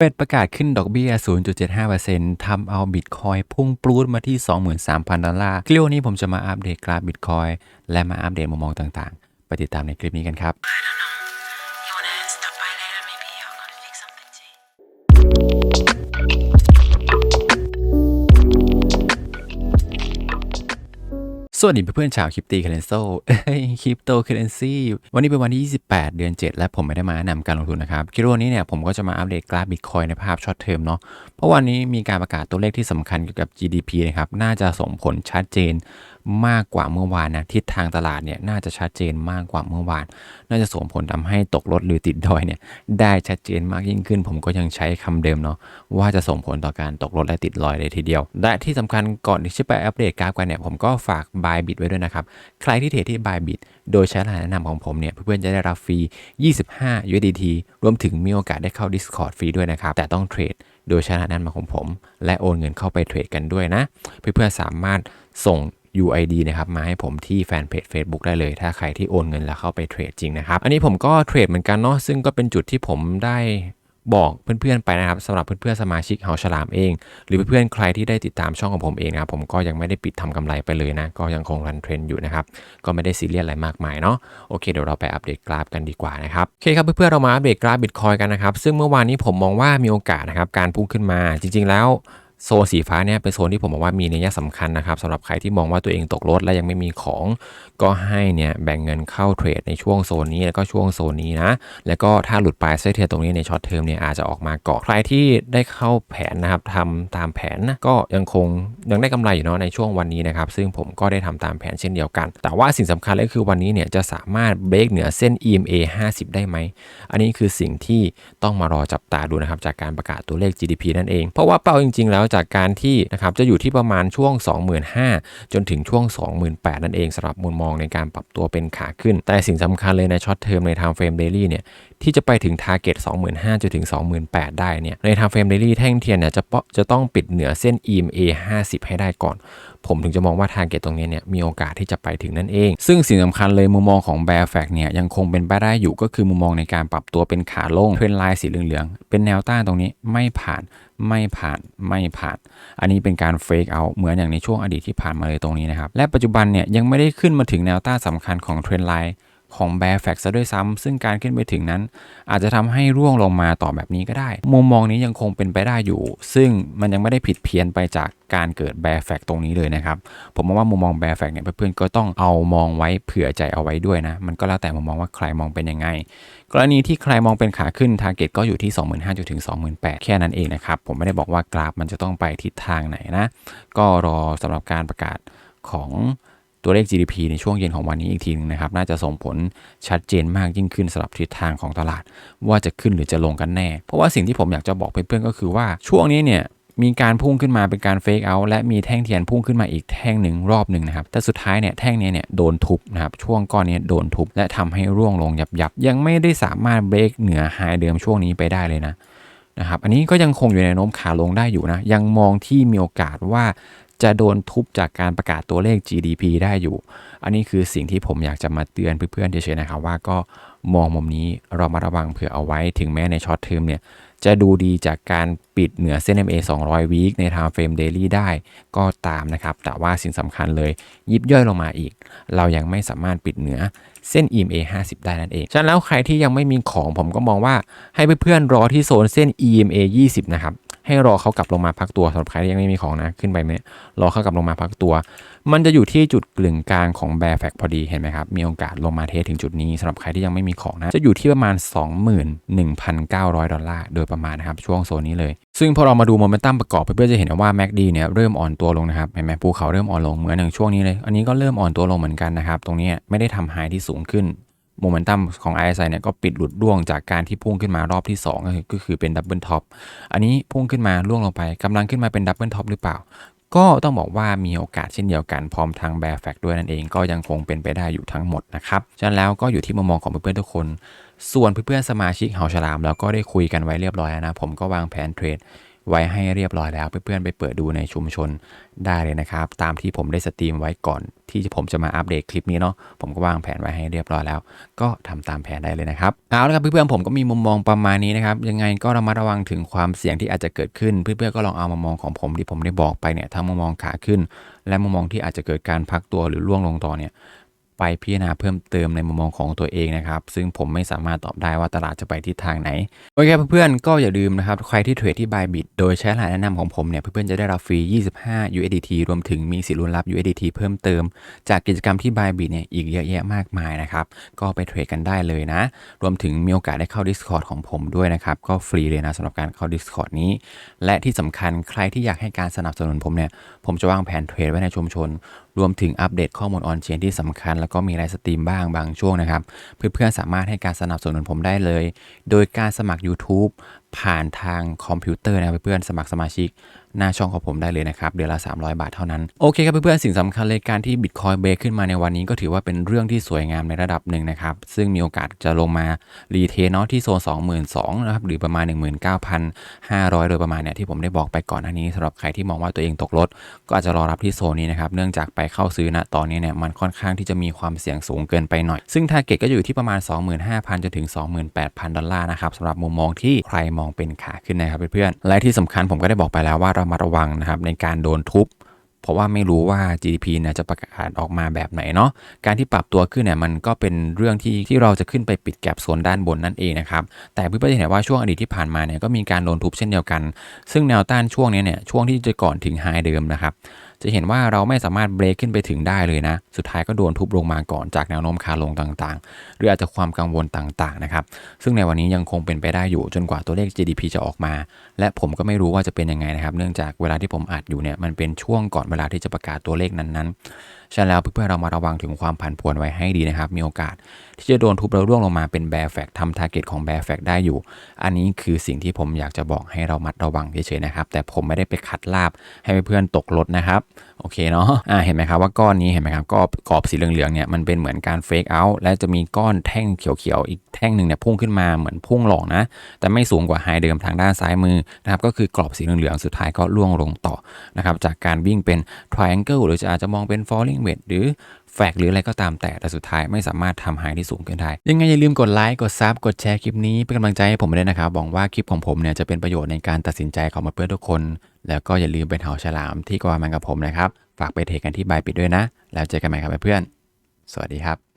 เฟดประกาศขึ้นดอกเบี้ย 0.75%ทำเอาบิตคอยพุ่งปลูดมาที่ 23,000 ดอลลาร์ คลิปนนี้ผมจะมาอัปเดตกราฟบิตคอยและมาอัปเดตมุมมองต่างๆ ไปติดตามในคลิปนี้กันครับ สวัสดีเพื่อนๆชาวคริปตีเคเรนโซคริปโตเคเรนซีวันนี้เป็นวันที่ 28 เดือน 7 และผมไม่ได้มาแนะนำการลงทุนนะครับคลิปวันนี้เนี่ยผมก็จะมาอัปเดตกราฟบิตคอยในภาพช็อตเทอมเนาะ เพราะวันนี้มีการประกาศตัวเลขที่สำคัญเกี่ยวกับ GDP นะครับ น่าจะส่งผลชัดเจน มากกว่าเมื่อวานนะทิศทางตลาดเนี่ยน่าจะชัดเจนมากกว่าเมื่อวาน น่าจะส่งผลทำให้ตกรถหรือติดดอยเนี่ยได้ชัดเจนมากยิ่งขึ้น ผมก็ยังใช้คำเดิมเนาะว่าจะส่งผลต่อการตกรถและติดลอยเลยทีเดียว และที่สำคัญก่อนที่จะไปอัปเดตกราฟกันเนี่ยผมก็ฝาก buy bit ไว้ด้วยนะครับ ใครที่เทรดที่ buy bit โดยใช้รหัสแนะนำของผมเนี่ยเพื่อนๆจะได้รับฟรี 25 USDT รวมถึงมีโอกาสได้เข้า Discord ฟรีด้วยนะครับแต่ต้องเทรดโดยใช้รหัสแนะนำของผม และโอนเงินเข้าไปเทรดกันด้วยนะ เพื่อนๆสามารถส่ง UID นะครับมาให้ผมที่แฟนเพจ Facebook ได้เลย ถ้าใครที่โอนเงินแล้วเข้าไปเทรดจริงนะครับ อันนี้ผมก็เทรดเหมือนกันเนาะซึ่งก็เป็นจุดที่ผมได้บอกเพื่อนๆไปนะครับสำหรับเพื่อนๆสมาชิกเฮาฉลามเอง หรือเพื่อนๆใครที่ได้ติดตามช่องของผมเองนะครับผมก็ยังไม่ได้ปิดทำกำไรไปเลยนะ ก็ยังคงรันเทรนอยู่นะครับ ก็ไม่ได้ซีเรียสอะไรมากมายเนาะโอเคเดี๋ยวเราไปอัปเดตกราฟกันดีกว่านะครับโอเคครับเพื่อนๆเรามาอัปเดตกราฟบิตคอยกันนะครับ ซึ่งเมื่อวานนี้ผมมองว่ามีโอกาสนะครับการพุ่งขึ้นมาจริง ๆแล้ว โซนสีฟ้าเนี่ยเป็นโซนที่ผมบอกว่ามีนัยสำคัญนะครับสำหรับใครที่มองว่าตัวเองตกรถและยังไม่มีของ ก็ให้เนี่ยแบ่งเงินเข้าเทรดในช่วงโซนนี้แล้วก็ช่วงโซนนี้นะ แล้วก็ถ้าหลุดปลายเส้นเทียร์ตรงนี้ในช็อตเทอมเนี่ยอาจจะออกมาเกาะใครที่ได้เข้าแผนนะครับทำตามแผนนะก็ยังคงยังได้กำไรอยู่เนาะในช่วงวันนี้นะครับซึ่งผมก็ได้ทำตามแผนเช่นเดียวกัน แต่ว่าสิ่งสำคัญเลยคือวันนี้เนี่ยจะสามารถเบรกเหนือเส้น EMA 50 ได้ไหมอันนี้คือสิ่งที่ต้องมารอจับตาดูนะครับจากการประกาศตัวเลข GDP นั่นเอง เพราะว่าเป้าจริง ๆ แล้วจากการที่นะครับจะอยู่ที่ประมาณช่วง 25,000 จนถึงช่วง 28,000 นั่นเองสำหรับมุมมองในการปรับตัวเป็นขาขึ้น แต่สิ่งสำคัญเลยในช็อตเทอมใน time frame daily เนี่ยที่จะไปถึง target 25,000จนถึง 28,000 ได้เนี่ยใน time frame daily แท่งเทียนเนี่ยจะปะจะต้องปิดเหนือเส้น EMA 50 ให้ได้ก่อน ผมถึงจะมองว่า target ตตรงนี้เนี่ยมีโอกาสที่จะไปถึงนั่นเอง ซึ่งสิ่งสำคัญเลยมุมมองของ bear fact เนี่ยยังคงเป็นไปได้อยู่ก็คือมุมมองในการปรับตัวเป็นขาลงเทรนไลน์สีเหลืองๆเป็นแนวต้านตรงนี้ไม่ผ่าน ไม่ผ่านไม่ผ่าน อันนี้เป็นการเฟกเอาเหมือนอย่างในช่วงอดีตที่ผ่านมาเลยตรงนี้นะครับ และปัจจุบันเนี่ยยังไม่ได้ขึ้นมาถึงแนวต้านสำคัญของเทรนไลน์ ของ Bear f a c ซะด้วยซ้ำ ซึ่งการขึ้นไปถึงนั้น อาจจะทำให้ร่วงลงมาต่อแบบนี้ก็ได้ มุมมองนี้ยังคงเป็นไปได้อยู่ ซึ่งมันยังไม่ได้ผิดเพี้ยนไปจากการเกิด Bear f a c ตรงนี้เลยนะครับ ผมมองว่ามุมมอง Bear f a c เนี่ยเพื่อนๆก็ต้องเอามองไว้เผื่อใจเอาไว้ด้วยนะ มันก็แล้วแต่มุมมองว่าใครมองเป็นยังไง กรณีที่ใครมองเป็นขาขึ้นทาร์เก็ตก็อยู่ที่ 25,000จนถึง28,000 แค่นั้นเองนะครับ ผมไม่ได้บอกว่ากราฟมันจะต้องไปทิศทางไหนนะ ก็รอสำหรับการประกาศของ ตัวเลข GDP ในช่วงเย็นของวันนี้อีกทีนึงนะครับ น่าจะส่งผลชัดเจนมากยิ่งขึ้นสำหรับทิศทางของตลาด ว่าจะขึ้นหรือจะลงกันแน่ เพราะว่าสิ่งที่ผมอยากจะบอกเพื่อนๆก็คือว่าช่วงนี้เนี่ยมีการพุ่งขึ้นมาเป็นการเฟกเอาท์และมีแท่งเทียนพุ่งขึ้นมาอีกแท่งหนึ่งรอบหนึ่งนะครับ แต่สุดท้ายเนี่ยแท่งนี้เนี่ยโดนทุบนะครับ ช่วงก้อนนี้โดนทุบ และทำให้ร่วงลงยับยับยังไม่ได้สามารถเบรกเหนือไฮเดิมช่วงนี้ไปได้เลยนะนะครับ อันนี้ก็ยังคงอยู่ในโน้มขาลงได้อยู่นะ ยังมองที่มีโอกาสว่า จะโดนทุบจากการประกาศตัวเลข GDP ได้อยู่ อันนี้คือสิ่งที่ผมอยากจะมาเตือนเพื่อนๆเฉยๆนะครับว่าก็มองมุมนี้เรามาระวังเผื่อเอาไว้ถึงแม้ในช็อตเทอมเนี่ยจะดูดีจากการปิดเหนือเส้น MA 200 วีคใน time frame daily ได้ก็ตามนะครับ แต่ว่าสิ่งสำคัญเลย ยิบย่อยลงมาอีก เรายังไม่สามารถปิดเหนือเส้น EMA 50 ได้นั่นเอง ฉะนั้นแล้วใครที่ยังไม่มีของผมก็มองว่าให้เพื่อนๆรอที่โซนเส้น EMA 20 นะครับ ให้รอเขากลับลงมาพักตัวสำหรับใครที่ยังไม่มีของนะขึ้นไปไหมรอเขากลับลงมาพักตัว มันจะอยู่ที่จุดกลึงกลางของ Bear Fact พอดีเห็นไหมครับ มีโอกาสลงมาเทสถึงจุดนี้สำหรับใครที่ยังไม่มีของนะจะอยู่ที่ประมาณ 21,900 ดอลลาร์โดยประมาณนะครับช่วงโซนนี้เลย ซึ่งพอเรามาดูโมเมนตัมประกอบเพื่อจะเห็นว่า MACD เนี่ยเริ่มอ่อนตัวลงนะครับเห็นไหมภูเขาเริ่มอ่อนลงเหมือนอย่างช่วงนี้เลย อันนี้ก็เริ่มอ่อนตัวลงเหมือนกันนะครับตรงนี้ไม่ได้ทำไฮที่สูงขึ้น โมเมนตัมของ RSI เนี่ยก็ปิดหลุดร่วงจากการที่พุ่งขึ้นมารอบที่ 2 ก็คือก็คือเป็นดับเบิลท็อปอันนี้พุ่งขึ้นมาร่วงลงไปกำลังขึ้นมาเป็นดับเบิลท็อปหรือเปล่า ก็ต้องบอกว่ามีโอกาสเช่นเดียวกันพร้อมทางแบร์แฟกด้วยนั่นเองก็ยังคงเป็นไปได้อยู่ทั้งหมดนะครับฉะนั้นแล้วก็อยู่ที่มุมมองของเพื่อนๆทุกคน ส่วนเพื่อนๆสมาชิกเฮาฉลามเราก็ได้คุยกันไว้เรียบร้อยแล้วนะผมก็วางแผนเทรด ไว้ให้เรียบร้อยแล้ว เพื่อนๆไปเปิดดูในชุมชนได้เลยนะครับ ตามที่ผมได้สตรีมไว้ก่อน ที่ผมจะมาอัปเดตคลิปนี้เนาะผมก็วางแผนไว้ให้เรียบร้อยแล้ว ก็ทำตามแผนได้เลยนะครับเอาละครับเพื่อนๆผมก็มีมุมมองประมาณนี้นะครับยังไงก็ระมัดระวังถึงความเสี่ยงที่อาจจะเกิดขึ้นเพื่อนๆก็ลองเอามามองของผมที่ผมได้บอกไปเนี่ยทั้งมุมมองขาขึ้น และมุมมองที่อาจจะเกิดการพักตัวหรือล่วงลงต่อเนี่ย ไปพิจารณาเพิ่มเติมในมุมมองของตัวเองนะครับ ซึ่งผมไม่สามารถตอบได้ว่าตลาดจะไปทิศทางไหน โอเคเพื่อนๆก็อย่าลืมนะครับ ใครที่เทรดที่ Bybit โดยใช้รหัสแนะนำของผมเนี่ย เพื่อนๆจะได้รับฟรี 25 USDT รวมถึงมีสิทธิ์ลุ้นรับ USDT เพิ่มเติม จากกิจกรรมที่ Bybit เนี่ยอีกเยอะแยะมากมายนะครับ ก็ไปเทรดกันได้เลยนะ รวมถึงมีโอกาสได้เข้า Discord ของผมด้วยนะครับ ก็ฟรีเลยนะสำหรับการเข้า Discord นี้ และที่สำคัญใครที่อยากให้การสนับสนุนผมเนี่ย ผมจะวางแผนเทรดไว้ในชุมชน รวมถึงอัปเดตข้อมูลออนเชนที่สำคัญแล้วก็มีไลฟ์สตรีมบ้างบางช่วงนะครับ เพื่อนๆสามารถให้การสนับสนุนผมได้เลย โดยการสมัคร YouTube ผ่านทางคอมพิวเตอร์นะครับเพื่อนๆสมัครสมาชิกหน้าช่องของผมได้เลยนะครับ เดือนละ 300 บาทเท่านั้น โอเคครับเพื่อนๆ สิ่งสำคัญเลยการที่ Bitcoin เบรกขึ้นมาในวันนี้ก็ถือว่าเป็นเรื่องที่สวยงามในระดับหนึ่งนะครับ ซึ่งมีโอกาสจะลงมารีเทสเนาะที่โซน 22,000นะครับหรือประมาณ 19,500 โดยประมาณเนี่ยที่ผมได้บอกไปก่อนหน้านี้สำหรับใครที่มองว่าตัวเองตกรถ ก็อาจจะรอรับที่โซนนี้นะครับเนื่องจากไปเข้าซื้อณตอนนี้เนี่ยมันค่อนข้างที่จะมีความเสี่ยงสูงเกินไปหน่อย ซึ่ง t a r g e t ก็อยู่ที่ประมาณ 25,000จนถึง 28,000 ดอลลาร์นะครับสำหรับมุมมองที่ใครมองเป็นขาขึ้นนะครับเพื่อนๆและที่สำคัญผมก็ได้บอกไปแล้วว่ารามาระวังนะครับในการโดนทุบ เพราะว่าไม่รู้ว่า GDP เนี่ยจะประกาศออกมาแบบไหนเนาะ การที่ปรับตัวขึ้นเนี่ยมันก็เป็นเรื่องที่ที่เราจะขึ้นไปปิดแก็บโซนด้านบนนั่นเองนะครับ แต่เพื่อจะเห็นว่าช่วงอดีตที่ผ่านมาเนี่ยก็มีการโดนทุบเช่นเดียวกัน ซึ่งแนวต้านช่วงนี้เนี่ยช่วงที่จะก่อนถึงไฮเดิมนะครับ จะเห็นว่าเราไม่สามารถเบรกขึ้นไปถึงได้เลยนะ สุดท้ายก็โดนทุบลงมาก่อนจากแนวโน้มขาลงต่างๆ หรืออาจจะความกังวลต่างๆนะครับ ซึ่งในวันนี้ยังคงเป็นไปได้อยู่จนกว่าตัวเลข GDP จะออกมา และผมก็ไม่รู้ว่าจะเป็นยังไงนะครับ เนื่องจากเวลาที่ผมอัดอยู่เนี่ยมันเป็นช่วงก่อนเวลาที่จะประกาศตัวเลขนั้นๆ ฉะนั้นแล้วเพื่อนๆเรามาระวังถึงความผันผวนไว้ให้ดีนะครับ มีโอกาส ที่จะโดนทุบแล้วร่วงลงมาเป็นแบร์แฟกทำทาร์เก็ตของแบร์แฟกได้อยู่ อันนี้คือสิ่งที่ผมอยากจะบอกให้เรามัดระวังเฉยๆนะครับ แต่ผมไม่ได้ไปขัดลาบให้เพื่อนๆตกรถนะครับโอเคเนาะอ่าเห็นไหมครับว่าก้อนนี้เห็นไหมครับก็กรอบสีเหลืองๆเนี่ยมันเป็นเหมือนการเฟกเอาท์และจะมีก้อนแท่งเขียวๆอีกแท่งหนึ่งเนี่ยพุ่งขึ้นมาเหมือนพุ่งหลอกนะ แต่ไม่สูงกว่าไฮเดิมทางด้านซ้ายมือนะครับก็คือกรอบสีเหลืองๆสุดท้ายก็ล่วงลงต่อนะครับจากการวิ่งเป็น triangle หรือจะอาจจะมองเป็น falling wedge หรือแฟกหรืออะไรก็ตามแต่แต่สุดท้ายไม่สามารถทำไฮที่สูงขึ้นได้ยังไงอย่าลืมกดไลค์กดซับกดแชร์คลิปนี้เป็นกำลังใจให้ผมด้วยนะครับหวังว่าคลิปของผมเนี่ยจะเป็นประโยชน์ในการตัดสินใจของเพื่อนทุกคนแล้วก็อย่าลืมเป็นเหาฉลามที่กวามันกับผมนะครับ ฝากไปเทคกันที่ใบปิดด้วยนะ แล้วเจอกันใหม่ครับเพื่อน สวัสดีครับ